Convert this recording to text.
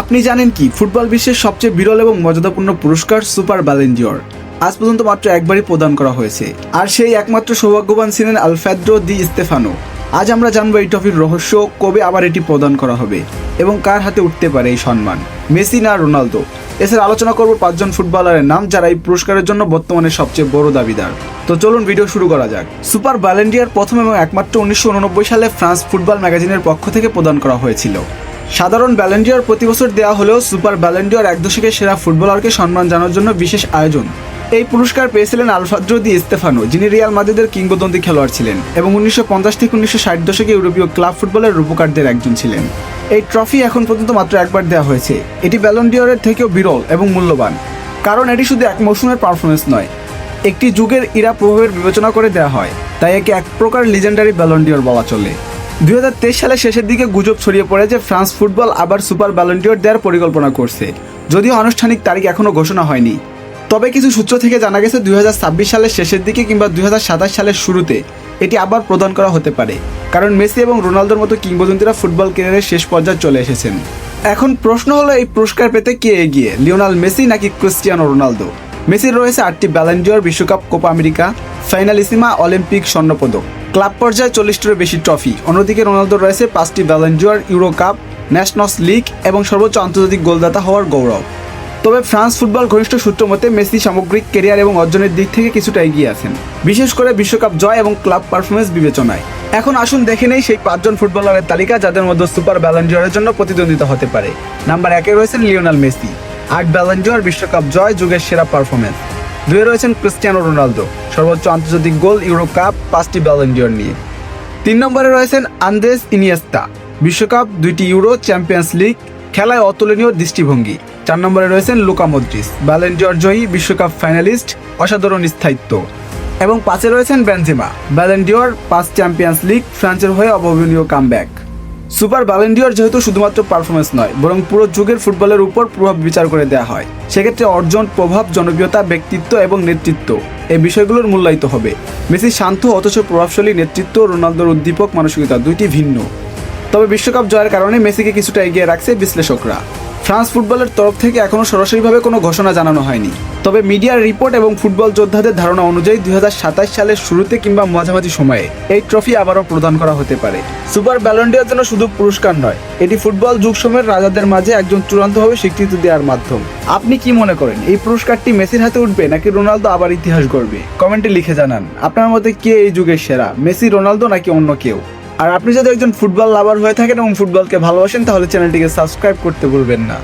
আপনি জানেন কি, ফুটবল বিশ্বের সবচেয়ে বিরল এবং মর্যাদাপূর্ণ পুরস্কার সুপার ব্যালেন্ডিওর আজ পর্যন্ত মাত্র একবারই প্রদান করা হয়েছে। আর সেই একমাত্র সৌভাগ্যবান ছিলেন আলফ্যাদ্রো দি ইস্তেফানো আজ আমরা জানব এই ট্রফির রহস্য, কবে আবার এটি প্রদান করা হবে এবং কার হাতে উঠতে পারে এই সম্মান। মেসি না রোনালদো? এছাড়া আলোচনা করব পাঁচজন ফুটবলারের নাম যারা এই পুরস্কারের জন্য বর্তমানে সবচেয়ে বড় দাবিদার। তো চলুন ভিডিও শুরু করা যাক। সুপার ব্যালেন্ডিয়ার প্রথম এবং একমাত্র উনিশশো উননব্বই সালে ফ্রান্স ফুটবল ম্যাগাজিনের পক্ষ থেকে প্রদান করা হয়েছিল। সাধারণ ব্যালেন্ডিয়ার প্রতি বছর দেওয়া হলেও সুপার ব্যালেন্ডিয়ার এক দশকের সেরা ফুটবলারকে সম্মান জানার জন্য বিশেষ আয়োজন। এই পুরস্কার পেয়েছিলেন আলফাদ্রো দি ইস্তেফানো, যিনি রিয়াল মাদ্রিদের কিংবদন্তি খেলোয়াড় ছিলেন এবং উনিশশো পঞ্চাশ থেকে উনিশশো ষাট দশকে ইউরোপীয় ক্লাব ফুটবলের রূপকারদের একজন ছিলেন। এই ট্রফি এখন পর্যন্ত মাত্র একবার দেওয়া হয়েছে। এটি ব্যালন্ডিয়রের থেকেও বিরল এবং মূল্যবান, কারণ এটি শুধু এক মৌসুমের পারফরমেন্স নয়, একটি যুগের ইরা প্রভাবের বিবেচনা করে দেওয়া হয়, তাই একে এক প্রকার লিজেন্ডারি ব্যালন্ডিয়র বলা চলে। দুই হাজার তেইশ সালের শেষের দিকে গুজব ছড়িয়ে পড়ে যে ফ্রান্স ফুটবল, আবার সুপার ব্যালন্ডিয়র দেওয়ার পরিকল্পনা করছে। যদিও আনুষ্ঠানিক তারিখ এখনও ঘোষণা হয়নি। তবে কিছু সূত্র থেকে জানা গেছে দুই হাজার ছাব্বিশ সালের শেষের দিকে কিংবা দুই হাজার সাতাশ সালের শুরুতে এটি আবার প্রদান করা হতে পারে। কারণ মেসি এবং রোনালদোর মতো কিংবদন্তিরা ফুটবল ক্যারিয়ারের শেষ পর্যায়ে চলে এসেছেন। এখন প্রশ্ন হলো, এই পুরস্কার পেতে কে এগিয়ে, লিওনাল মেসি নাকি ক্রিস্টিয়ানো রোনালদো? মেসির রয়েছে আটটি ব্যালেন্ডিয়র বিশ্বকাপ, কোপা আমেরিকা, ফাইনালিসিমা অলিম্পিক স্বর্ণপদক। ক্লাব পর্যায়ে চল্লিশটিরও বেশি ট্রফি। অন্যদিকে রোনালদোর রয়েছে পাঁচটি Ballon d'Or Euro cup Nations League এবং সর্বোচ্চ আন্তর্জাতিক গোলদাতা হওয়ার গৌরব। তবে ফ্রান্স ফুটবল ঘনিষ্ঠ সূত্র মতে মেসি সামগ্রিক ক্যারিয়ার এবং অর্জনের দিক থেকে কিছুটা এগিয়ে আছেন। বিশেষ করে বিশ্বকাপ জয় এবং ক্লাব পারফরমেন্স বিবেচনায়। এখন আসুন দেখে নেই সেই পাঁচজন ফুটবলারের তালিকা যাদের মধ্যে সুপার ব্যালেন্ডিয়রের জন্য প্রতিদ্বন্দ্বিতা হতে পারে। নাম্বার একে রয়েছেন লিওনাল মেসি। আট ব্যালেন্ডিয়র বিশ্বকাপ জয়, যুগের সেরা পারফরমেন্স দুয়ে রয়েছেন ক্রিস্টিয়ানো রোনালদো, সর্বোচ্চ আন্তর্জাতিক গোল, ইউরো কাপ, পাঁচটি ব্যালেন্ডিয়র নিয়ে। তিন নম্বরে রয়েছেন আন্দ্রেস ইনিয়েস্তা, বিশ্বকাপ, দুইটি ইউরো চ্যাম্পিয়ন্স লিগ খেলায় অতুলনীয় দৃষ্টিভঙ্গি। চার নম্বরে রয়েছেন লুকা মদ্রিস ব্যালেন্ডিয়র জয়ী বিশ্বকাপ ফাইনালিস্ট, অসাধারণ স্থায়িত্ব। এবং পাঁচে রয়েছেন বেনজেমা ব্যালেন্ডিয়র পাঁচ চ্যাম্পিয়ন্স লিগ ফ্রান্সের হয়ে অভাবনীয় কামব্যাক। সুপার ব্যালেন্ডিয়র যেহেতু শুধুমাত্র পারফরমেন্স নয়, বরং পুরো যুগের ফুটবলের উপর প্রভাব বিচার করে দেওয়া হয়। সেক্ষেত্রে অর্জন, প্রভাব, জনপ্রিয়তা, ব্যক্তিত্ব এবং নেতৃত্ব এই বিষয়গুলোর মূল্যায়িত হবে। মেসি শান্ত, অথচ প্রভাবশালী নেতৃত্ব, রোনালদোর উদ্দীপক, মানসিকতা দুইটি ভিন্ন। তবে বিশ্বকাপ জয়ের কারণে মেসিকে কিছুটা এগিয়ে রাখছে বিশ্লেষকরা। ফ্রান্স ফুটবলের তরফ থেকে এখনও সরাসরিভাবে কোনো ঘোষণা জানানো হয়নি। তবে মিডিয়ার রিপোর্ট এবং ফুটবল যোদ্ধাদের ধারণা অনুযায়ী দুই হাজার সাতাশ সালের শুরুতে কিংবা মাঝামাঝি সময়ে এই ট্রফি আবারও প্রদান করা হতে পারে। সুপার ব্যালন্ডিয়ার জন্য শুধু পুরস্কার নয়, এটি ফুটবল যুগ সময়ের রাজাদের মাঝে একজন চূড়ান্তভাবে স্বীকৃতি দেওয়ার মাধ্যম। আপনি কি মনে করেন, এই পুরস্কারটি মেসির হাতে উঠবে নাকি রোনালদো আবার ইতিহাস গড়বে? কমেন্টে লিখে জানান। আপনার মতে কে এই যুগের সেরা, মেসি, রোনালদো নাকি অন্য কেউ? আর আপনি যদি একজন ফুটবল লাভার হয়ে থাকেন এবং ফুটবলকে ভালোবাসেন, তাহলে চ্যানেলটিকে সাবস্ক্রাইব করতে ভুলবেন না।